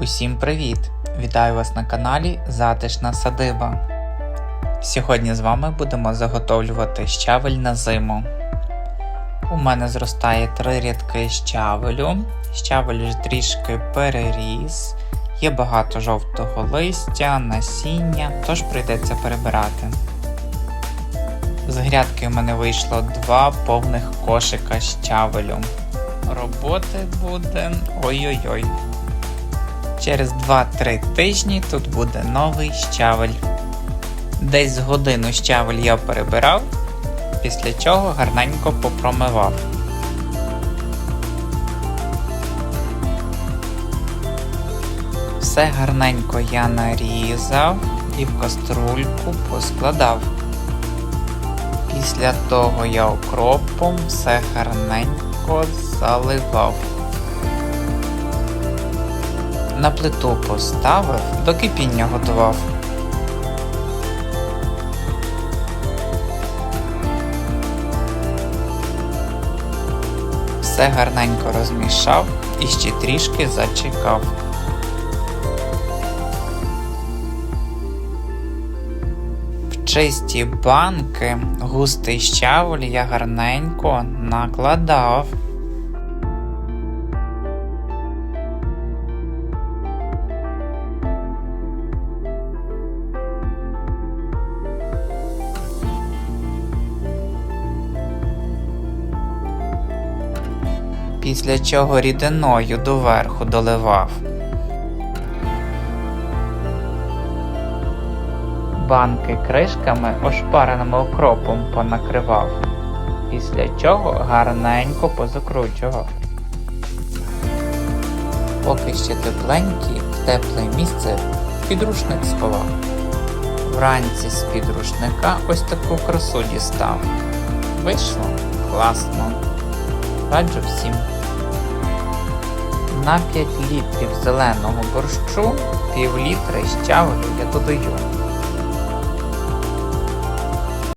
Усім привіт! Вітаю вас на каналі Затишна Садиба. Сьогодні з вами будемо заготовлювати щавель на зиму. У мене зростає три рядки щавелю. Щавель ж трішки переріс, є багато жовтого листя, насіння, тож прийдеться перебирати. З грядки в мене вийшло два повних кошика щавелю. Роботи буде ой-ой-ой. Через 2-3 тижні тут буде новий щавель. Десь з годину щавель я перебирав, після чого гарненько попромивав. Все гарненько я нарізав і в каструльку поскладав. Після того я окропом все гарненько заливав. На плиту поставив, до кипіння готував. Все гарненько розмішав і ще трішки зачекав. В чисті банки густий щавель я гарненько накладав. Після чого рідиною доверху доливав. Банки кришками ошпареним окропом понакривав, після чого гарненько позакручував. Поки ще тепленький, в тепле місце підрушник сховав. Вранці з підрушника ось таку красу дістав. Вийшло класно раджу всім. На 5 літрів зеленого борщу пів літра щавелю я додаю.